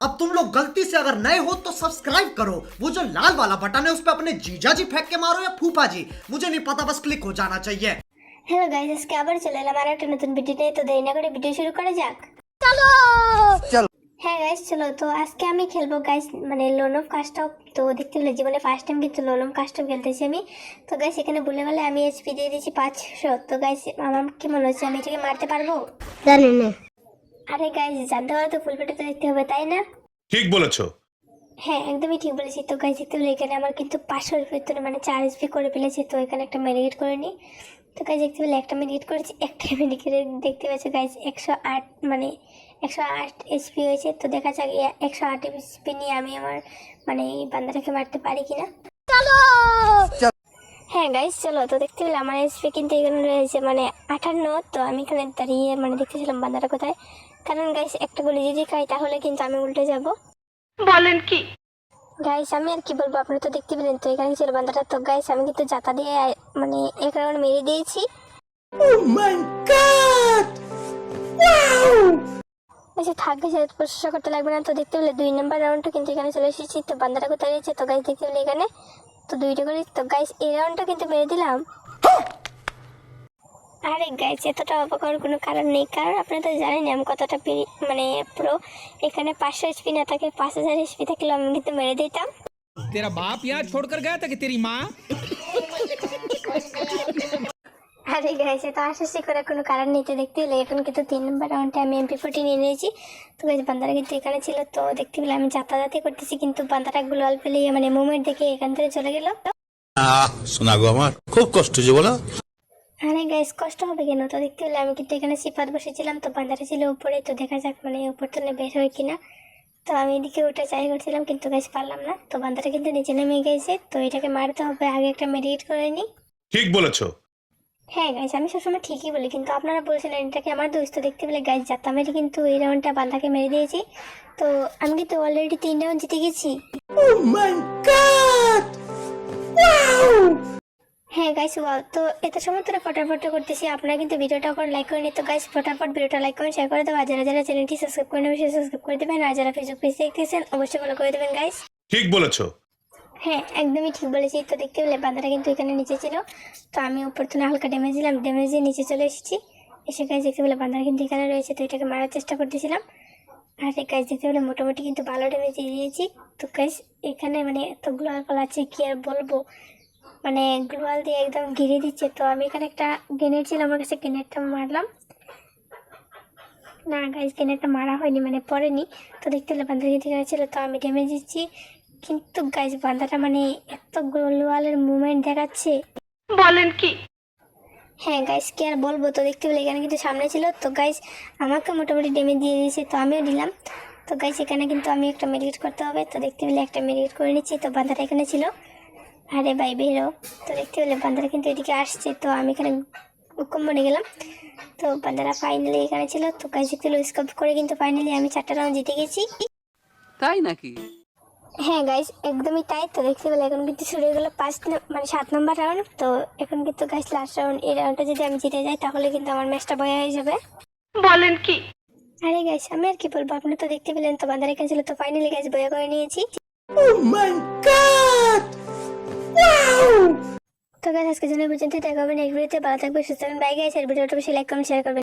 अब तुम लोग गलती से अगर नए हो तो सब्सक्राइब करो वो जो लाल वाला बटन है उस पर अपने जीजा जी फेंक के मारो या फूफा जी मुझे नहीं पता बस क्लिक हो जाना चाहिए হ্যালো গাইস আজকে আবার চলে এলাম আর একটা নতুন ভিডিও নিয়ে তো দেরি না করে ভিডিও শুরু করা যাক চলো। হ্যাঁ গাইস চলো তো আজকে আমি খেলবো গাইস মানে লোন অফ কাস্টপ তো দেখতে পেলে জীবনে ফার্স্ট টাইম কিন্তু লোন অফ কাস্টপ খেলতেছি আমি তো গাইস এখানে বলে বলে আমি এইচপি দিয়ে দিয়েছি পাঁচশো তো গাইস আমার কি মনে হচ্ছে আমি এটাকে মারতে পারবো জানি না আরে গাইস জানতে পারো তো ফুল পেটে তো দেখতে হবে তাই না? ঠিক বলেছ। হ্যাঁ একদমই ঠিক বলেছি। তো গাইজ দেখতে পেলে এখানে আমার কিন্তু পাঁচশোর ভিতরে মানে চার এসপি করে ফেলেছে তো এখানে একটা মেডিকেট করে নিই তো গাইজ দেখতে পেলে একটা মেডিকেট করেছি একটা মেডিকেট দেখতে পাচ্ছি গাইজ একশো আট মানে একশো আট এসপি হয়েছে। তো দেখা যাক একশো আট এসপি নিয়ে আমি আমার মানে এই বান্দাটাকে মারতে পারি কিনা। চলো! হ্যাঁ গাইজ চলো। তো দেখতে পেলে আমার এসপি কিন্তু এখানে রয়েছে মানে আঠান্ন তো আমি এখানে দাঁড়িয়ে মানে দেখতেছিলাম বান্দাটা কোথায়। কারণ গাইস একটা গুলি যদি খাই তাহলে কিন্তু আমি উল্টে যাব। গাইস আমি আর কি বলব আপনি তো দেখতে পেলেন তো এখানে ছিল বান্দাটা। তো গাইস আমি কিন্তু জাতা দিয়ে মানে এক রাউন্ড মেরে দিয়েছি। ও মাই গড ওয়াও আচ্ছা থাক গেছে প্রশংসা করতে লাগবে না। তো দেখতে পেলে দুই নাম্বার রাউন্ডটা কিন্তু এখানে চলে এসেছি। তো বান্দাটা কোথায় রয়েছে? তো গাইস দেখতে পেলে এখানে। তো দুইটা করে তো গাইস এই রাউন্ডটা কিন্তু মেরে দিলাম। আরে গাইজ এতটা অবাক হওয়ার কোনো কারণ নেই। কারণ আপনারা তো জানেন আমি কতটা মানে প্রো এখানে পাঁচশো এসপি না থাকে পাঁচ হাজার এসপি থাকলে আমি কিন্তু মেরে দিতাম। তেরা বাপ ইয়া ছোড় কর গায়া থাকে তেরি মা আরে গাইজ এত আশাসি করে কোনো কারণ নিতে দেখতে হলে এখন কিন্তু তিন নম্বর রাউন্ডে আমি এমপি ফোর্টি নিয়ে নিয়েছি। তো গাইজ বান্দারা কিন্তু এখানে ছিল। তো দেখতে গেলে আমি যাতায়াতি করতেছি কিন্তু বান্দারা গ্লোয়াল পেলে মানে মুভমেন্ট দেখে এখান থেকে চলে গেল। শোনাগো আমার খুব কষ্ট যে বলো। আরে গাইস কষ্ট হবে কেন? তো দেখতে পেলে আমি কিন্তু এখানে সিপাত বসেছিলাম তো বান্দারা ছিল উপরে তো দেখা যাক মানে উপর তলে বের হয় কিনা। তো আমি এদিকে ওটা চাই করছিলাম কিন্তু গাইস পারলাম না। তো বান্দারা কিন্তু নিচে নেমে গেছে তো এটাকে মারতে হবে আগে একটা মেডিকেট করে নিই। ঠিক বলেছ। হ্যাঁ গাইজ আমি সবসময় ঠিকই বলি কিন্তু আপনারা বলছিলেন এটাকে আমার দোষ তো দেখতে পেলে গাইজ যাত্রা মেরে কিন্তু এই রাউন্ডটা বান্দাকে মেরে দিয়েছি। তো আমি কিন্তু অলরেডি তিন রাউন্ড জিতে গেছি। হ্যাঁ গাইস তো এত সময় ধরে ফটাফট করতেছি। আপনারা কিন্তু ভিডিওটা করে লাইক করে নিতে গাইস ফটাফট ভিডিওটা লাইক করে শেয়ার করে দেবো আর যারা যারা চ্যানেলটি সাবস্ক্রাইব করে নেবেন সাবস্ক্রাইব করে দেবেন। আর যারা ফেসবুক পেজ দেখতেছেন অবশ্যই ফলো করে দেবেন গাইস ঠিক বলেছ। হ্যাঁ একদমই ঠিক বলেছি। তো দেখতে পেলে বান্দাটা কিন্তু এখানে নিচে ছিল। তো আমি উপর থেকে হালকা ড্যামেজ দিলাম। ড্যামেজ দিয়ে নিচে চলে এসেছি। এসে গাছ দেখতে পেলে বান্দারা কিন্তু এখানে রয়েছে। তো এটাকে মারার চেষ্টা করতেছিলাম। আর এই গাছ দেখতে পেলে মোটামুটি কিন্তু ভালো ড্যামেজ দিয়ে দিয়েছি। তো গাছ এখানে মানে এত গ্লোয়াল আছে কি আর বলব? মানে গ্লোয়াল দিয়ে একদম ঘিরে দিচ্ছে। তো আমি এখানে একটা গ্রেনেড ছিল আমার কাছে গ্রেনেডটা মারলাম। না গাইজ গ্রেনেডটা মারা হয়নি মানে পড়েনি। তো দেখতে পেলে বান্দারা কিন্তু ছিল তো আমি ড্যামেজ দিচ্ছি। কিন্তু গাইজ বান্দাটা মানে এত গোলওয়ালের মুভমেন্ট দেখাচ্ছে। বলেন কি? হ্যাঁ গাইজ কি আর বলব? তো দেখতে পেলে এখানে কিন্তু সামনে ছিল। তো গাইজ আমাকে মোটামুটি ডেমে দিয়ে দিয়েছে তো আমিও দিলাম। তো গাইজ এখানে কিন্তু আমি একটা মেডিকেট করতে হবে। তো দেখতে পেলে একটা মেডিকেট করে নিচ্ছি। তো বান্দাটা এখানে ছিল। আরে ভাই বেরো। তো দেখতে পেলে বান্দারা কিন্তু এদিকে আসছে। তো আমি এখানে হুকুম বনে গেলাম। তো বান্দারা ফাইনালি এখানে ছিল। তো গাইজ দেখতে পেলে স্কোপ করে কিন্তু ফাইনালি আমি চারটা রাউন্ড জিতে গেছি। তাই নাকি? হ্যাঁ গাইস একদমই তাই। তো দেখতে পেলে এখন কিন্তু শুরু হয়ে গেলো পাঁচ মানে সাত নম্বর রাউন্ড তো এখন কিন্তু গাইস লাস্ট রাউন্ড এই রাউন্ডটা যদি আমি জিতে যাই তাহলে কিন্তু আমার ম্যাচটা বয়া হয়ে যাবে। বলেন কি? আরে গাইস আমি আর কি বলব? আপনি তো দেখতে পেলেন তো বান্দার এখানে ছিল। তো ফাইনালি গাইস বয়া করে নিয়েছি। তো গাছ আজকে জন্য পর্যন্ত দেখা হবে নেক্সট ভিডিওতে ভালো থাকবে সুস্থ থাকবেন। বাই গাইস আর ভিডিওটা বেশি লাইক কমেন্ট শেয়ার করবেন।